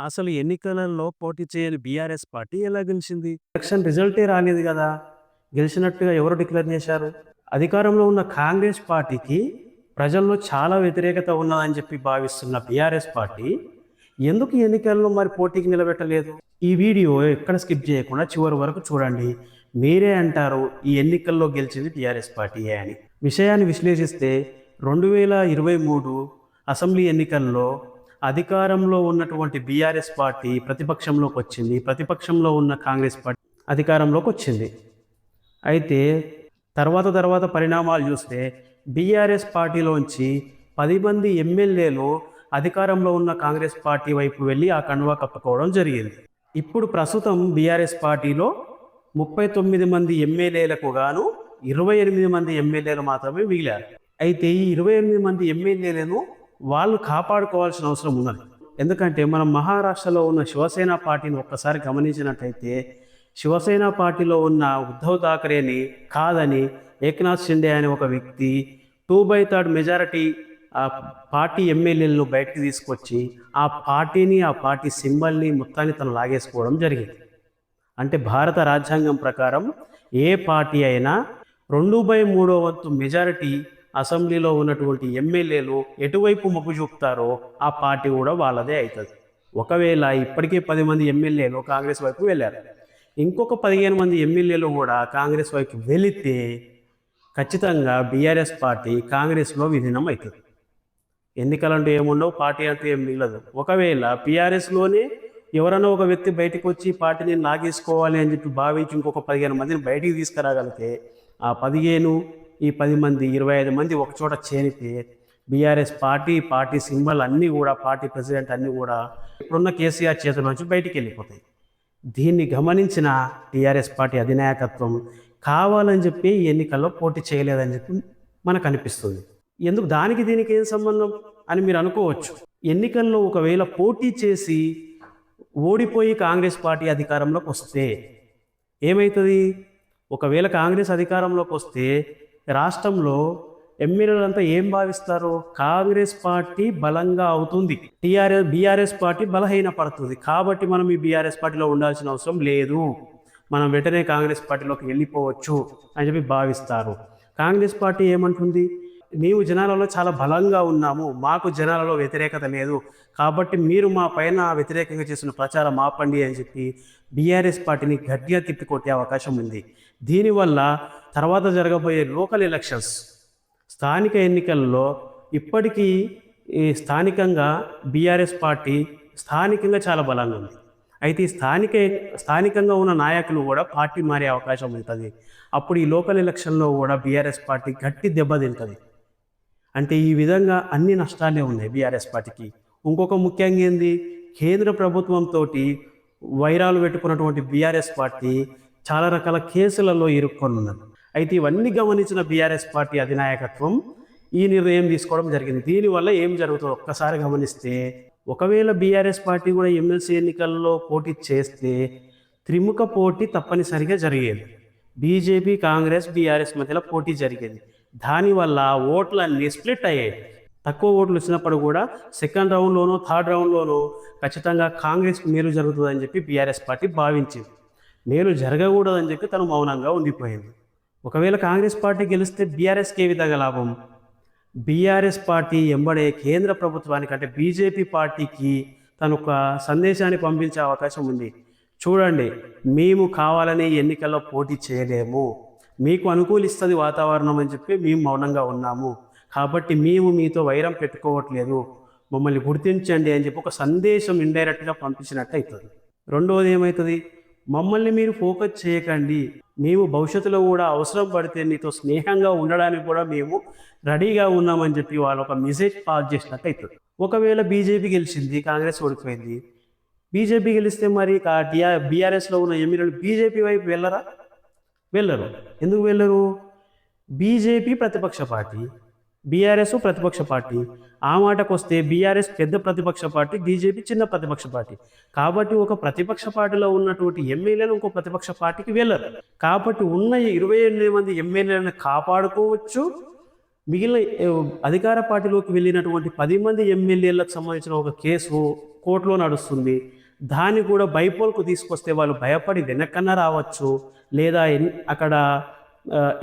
అసలు ఎన్నికలలో పోటీ చేయని బీఆర్ఎస్ పార్టీ ఎలా గెలిచింది? ఎలక్షన్ రిజల్టే రానిది కదా. గెలిచినట్టుగా ఎవరు డిక్లేర్ చేశారు? అధికారంలో ఉన్న కాంగ్రెస్ పార్టీకి ప్రజల్లో చాలా వ్యతిరేకత ఉన్నదని చెప్పి భావిస్తున్న బీఆర్ఎస్ పార్టీ ఎందుకు ఎన్నికల్లో మరి పోటీకి నిలబెట్టలేదు? ఈ వీడియో ఎక్కడ స్కిప్ చేయకుండా చివరి వరకు చూడండి. మీరే అంటారు ఈ ఎన్నికల్లో గెలిచింది టీఆర్ఎస్ పార్టీయే అని. విషయాన్ని విశ్లేషిస్తే రెండు వేల ఇరవై మూడు అసెంబ్లీ ఎన్నికల్లో అధికారంలో ఉన్నటువంటి బీఆర్ఎస్ పార్టీ ప్రతిపక్షంలోకి వచ్చింది. ప్రతిపక్షంలో ఉన్న కాంగ్రెస్ పార్టీ అధికారంలోకి వచ్చింది. అయితే తర్వాత తర్వాత పరిణామాలు చూస్తే బీఆర్ఎస్ పార్టీలోంచి పది మంది ఎమ్మెల్యేలు అధికారంలో ఉన్న కాంగ్రెస్ పార్టీ వైపు వెళ్ళి ఆ కండువా కప్పుకోవడం జరిగింది. ఇప్పుడు ప్రస్తుతం బీఆర్ఎస్ పార్టీలో ముప్పై తొమ్మిది మంది ఎమ్మెల్యేలకు గాను ఇరవై ఎనిమిది మంది ఎమ్మెల్యేలు మాత్రమే మిగిలారు. అయితే ఈ ఇరవై ఎనిమిది మంది ఎమ్మెల్యేలను వాళ్ళు కాపాడుకోవాల్సిన అవసరం ఉన్నది. ఎందుకంటే మనం మహారాష్ట్రలో ఉన్న శివసేన పార్టీని ఒక్కసారి గమనించినట్టయితే శివసేన పార్టీలో ఉన్న ఉద్ధవ్ థాకరేని కాదని ఏక్నాథ్ షిండే అనే ఒక వ్యక్తి టూ బై థర్డ్ మెజారిటీ ఆ పార్టీ ఎమ్మెల్యేలను బయటకు తీసుకొచ్చి ఆ పార్టీని ఆ పార్టీ సింబల్ని మొత్తాన్ని తను లాగేసుకోవడం జరిగింది. అంటే భారత రాజ్యాంగం ప్రకారం ఏ పార్టీ అయినా రెండు బై మూడో వంతు మెజారిటీ అసెంబ్లీలో ఉన్నటువంటి ఎమ్మెల్యేలు ఎటువైపు మొగ్గు చూపుతారో ఆ పార్టీ కూడా వాళ్ళదే అవుతుంది. ఒకవేళ ఇప్పటికే పది మంది ఎమ్మెల్యేలు కాంగ్రెస్ వైపు వెళ్ళారు. ఇంకొక పదిహేను మంది ఎమ్మెల్యేలు కూడా కాంగ్రెస్ వైపు వెళితే ఖచ్చితంగా బీఆర్ఎస్ పార్టీ కాంగ్రెస్లో విలీనం అవుతుంది. ఎన్నికలంటూ ఏముండవు? పార్టీ అంటూ ఏం మిగలదు. ఒకవేళ పిఆర్ఎస్లోనే ఎవరైనా ఒక వ్యక్తి బయటకు వచ్చి పార్టీని లాగేసుకోవాలి అని చెప్పి భావించి ఇంకొక పదిహేను మందిని బయటికి తీసుకురాగలిగితే ఆ పదిహేను ఈ పది మంది ఇరవై ఐదు మంది ఒకచోట చేరితే బీఆర్ఎస్ పార్టీ పార్టీ సింబల్ అన్నీ కూడా పార్టీ ప్రెసిడెంట్ అన్నీ కూడా ఇప్పుడున్న కేసీఆర్ చేతుల నుంచి బయటికి వెళ్ళిపోతాయి. దీన్ని గమనించిన టీఆర్ఎస్ పార్టీ అధినాయకత్వం కావాలని చెప్పి ఈ ఎన్నికల్లో పోటీ చేయలేదని చెప్పి మనకు అనిపిస్తుంది. ఎందుకు? దానికి దీనికి ఏం సంబంధం అని మీరు అనుకోవచ్చు. ఎన్నికల్లో ఒకవేళ పోటీ చేసి ఓడిపోయి కాంగ్రెస్ పార్టీ అధికారంలోకి వస్తే ఏమవుతుంది ఒకవేళ కాంగ్రెస్ అధికారంలోకి వస్తే రాష్ట్రంలో ఎమ్మెల్యేలంతా ఏం భావిస్తారు? కాంగ్రెస్ పార్టీ బలంగా అవుతుంది. టీఆర్ఎస్ బీఆర్ఎస్ పార్టీ బలహీన పడుతుంది. కాబట్టి మనం ఈ బీఆర్ఎస్ పార్టీలో ఉండాల్సిన అవసరం లేదు. మనం వెంటనే కాంగ్రెస్ పార్టీలోకి వెళ్ళిపోవచ్చు అని చెప్పి భావిస్తారు. కాంగ్రెస్ పార్టీ ఏమంటుంది? మేము జనాలలో చాలా బలంగా ఉన్నాము. మాకు జనాలలో వ్యతిరేకత లేదు. కాబట్టి మీరు మా పైన వ్యతిరేకంగా చేసిన ప్రచారం ఆపండి అని చెప్పి బీఆర్ఎస్ పార్టీని గట్టిగా తిప్పికొట్టే అవకాశం ఉంది. దీనివల్ల తర్వాత జరగబోయే లోకల్ ఎలక్షన్స్ స్థానిక ఎన్నికల్లో ఇప్పటికీ ఈ స్థానికంగా బీఆర్ఎస్ పార్టీ స్థానికంగా చాలా బలంగా ఉంది. అయితే ఈ స్థానిక స్థానికంగా ఉన్న నాయకులు కూడా పార్టీ మారే అవకాశం ఉంటుంది. అప్పుడు ఈ లోకల్ ఎలక్షన్లో కూడా బీఆర్ఎస్ పార్టీ గట్టి దెబ్బతింటుంది అంటే ఈ విధంగా అన్ని నష్టాలే ఉన్నాయి బీఆర్ఎస్ పార్టీకి. ఇంకొక ముఖ్యంగా ఏంది? కేంద్ర ప్రభుత్వంతో వైరాలు పెట్టుకున్నటువంటి బీఆర్ఎస్ పార్టీ చాలా రకాల కేసులలో ఇరుక్కొని ఉన్నది అయితే ఇవన్నీ గమనించిన బీఆర్ఎస్ పార్టీ అధినాయకత్వం ఈ నిర్ణయం తీసుకోవడం జరిగింది. దీనివల్ల ఏం జరుగుతుందో ఒక్కసారి గమనిస్తే ఒకవేళ బీఆర్ఎస్ పార్టీ కూడా ఎమ్మెల్సీ ఎన్నికల్లో పోటీ చేస్తే త్రిముఖ పోటీ తప్పనిసరిగా జరిగేది. బీజేపీ కాంగ్రెస్ బీఆర్ఎస్ మధ్యలో పోటీ జరిగేది. దానివల్ల ఓట్లు అన్నీ స్ప్లిట్ అయ్యాయి. తక్కువ ఓట్లు వచ్చినప్పుడు కూడా సెకండ్ రౌండ్లోనూ థర్డ్ రౌండ్లోనూ ఖచ్చితంగా కాంగ్రెస్కి మేలు జరుగుతుందని చెప్పి బీఆర్ఎస్ పార్టీ భావించింది. మేలు జరగకూడదని చెప్పి తను మౌనంగా ఉండిపోయింది. ఒకవేళ కాంగ్రెస్ పార్టీ గెలిస్తే బీఆర్ఎస్కి ఏ విధంగా లాభం? బీఆర్ఎస్ పార్టీ ఎంబడే కేంద్ర ప్రభుత్వానికి అంటే బీజేపీ పార్టీకి తను ఒక సందేశాన్ని పంపించే అవకాశం ఉంది. చూడండి మేము కావాలని ఎన్నికల్లో పోటీ చేయలేము. మీకు అనుకూలిస్తుంది వాతావరణం అని చెప్పి మేము మౌనంగా ఉన్నాము. కాబట్టి మేము మీతో వైరం పెట్టుకోవట్లేదు. మమ్మల్ని గుర్తించండి అని చెప్పి ఒక సందేశం ఇండైరెక్ట్గా పంపించినట్టు అవుతుంది రెండవది ఏమవుతుంది మమ్మల్ని మీరు ఫోకస్ చేయకండి. మేము భవిష్యత్తులో కూడా అవసరం పడితే నీతో స్నేహంగా ఉండడానికి కూడా మేము రెడీగా ఉన్నామని చెప్పి వాళ్ళు ఒక మెసేజ్ పాస్ చేసినట్టు అవుతుంది ఒకవేళ బీజేపీ గెలిచింది కాంగ్రెస్ ఓడిపోయింది. బీజేపీ గెలిస్తే మరి టీఆర్ బీఆర్ఎస్లో ఉన్న ఎమ్మెల్యేలు బీజేపీ వైపు వెళ్ళరా? వెళ్ళరు. ఎందుకు వెళ్ళరు? బీజేపీ ప్రతిపక్ష పార్టీ. బీఆర్ఎస్ ప్రతిపక్ష పార్టీ. ఆ మాటకు వస్తే బీఆర్ఎస్ పెద్ద ప్రతిపక్ష పార్టీ బీజేపీ చిన్న ప్రతిపక్ష పార్టీ. కాబట్టి ఒక ప్రతిపక్ష పార్టీలో ఉన్నటువంటి ఎమ్మెల్యేలు ఇంకో ప్రతిపక్ష పార్టీకి వెళ్ళరు. కాబట్టి ఉన్న ఇరవై ఎనిమిది మంది ఎమ్మెల్యేలను కాపాడుకోవచ్చు. మిగిలిన అధికార పార్టీలోకి వెళ్ళినటువంటి పది మంది ఎమ్మెల్యేలకు సంబంధించిన ఒక కేసు కోర్టులో నడుస్తుంది. దాన్ని కూడా బైపోల్కు తీసుకొస్తే వాళ్ళు భయపడి వెనకన్నా రావచ్చు. లేదా అక్కడ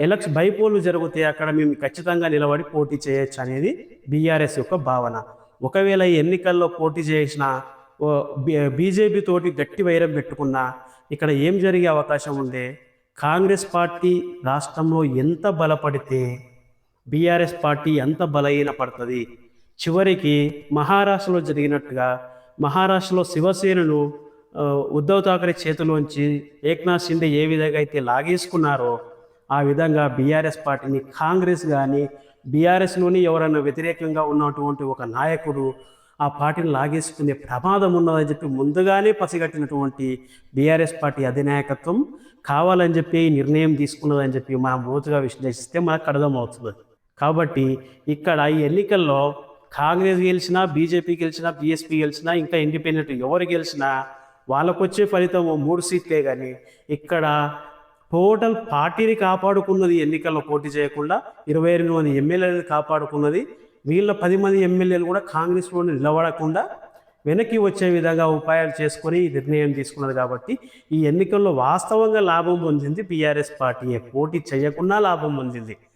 ఎలక్ష బైపోలు జరిగితే అక్కడ మేము ఖచ్చితంగా నిలబడి పోటీ చేయొచ్చు అనేది బీఆర్ఎస్ యొక్క భావన. ఒకవేళ ఈ ఎన్నికల్లో పోటీ చేసిన బీజేపీ తోటి గట్టి వైరం పెట్టుకున్నా ఇక్కడ ఏం జరిగే అవకాశం ఉంది కాంగ్రెస్ పార్టీ రాష్ట్రంలో ఎంత బలపడితే బీఆర్ఎస్ పార్టీ ఎంత బలహీన పడుతుంది? చివరికి మహారాష్ట్రలో జరిగినట్టుగా మహారాష్ట్రలో శివసేనను ఉద్ధవ్ ఠాకరే చేతిలోంచి ఏక్నాథ్ షిండే ఏ విధంగా అయితే లాగేసుకున్నారో ఆ విధంగా బీఆర్ఎస్ పార్టీని కాంగ్రెస్ కానీ బీఆర్ఎస్లోని ఎవరైనా వ్యతిరేకంగా ఉన్నటువంటి ఒక నాయకుడు ఆ పార్టీని లాగేసుకునే ప్రమాదం ఉన్నదని చెప్పి ముందుగానే పసిగట్టినటువంటి బీఆర్ఎస్ పార్టీ అధినాయకత్వం కావాలని చెప్పి నిర్ణయం తీసుకున్నదని చెప్పి మనం లోతుగా విశ్లేషిస్తే మనకు అర్థమవుతుంది. కాబట్టి ఇక్కడ ఈ ఎన్నికల్లో కాంగ్రెస్ గెలిచినా బీజేపీ గెలిచినా బీఎస్పీ గెలిచినా ఇంకా ఇండిపెండెంట్ ఎవరు గెలిచినా వాళ్ళకు వచ్చే ఫలితం మూడు సీట్లే కానీ ఇక్కడ టోటల్ పార్టీని కాపాడుకున్నది ఎన్నికల్లో పోటీ చేయకుండా ఇరవై ఎనిమిది మంది ఎమ్మెల్యేలను కాపాడుకున్నది. వీళ్ళ పది మంది ఎమ్మెల్యేలు కూడా కాంగ్రెస్లో నిలబడకుండా వెనక్కి వచ్చే విధంగా ఉపాయాలు చేసుకొని ఈ నిర్ణయం తీసుకున్నది కాబట్టి ఈ ఎన్నికల్లో వాస్తవంగా లాభం పొందింది బీఆర్ఎస్ పార్టీ పోటీ చేయకుండా లాభం పొందింది.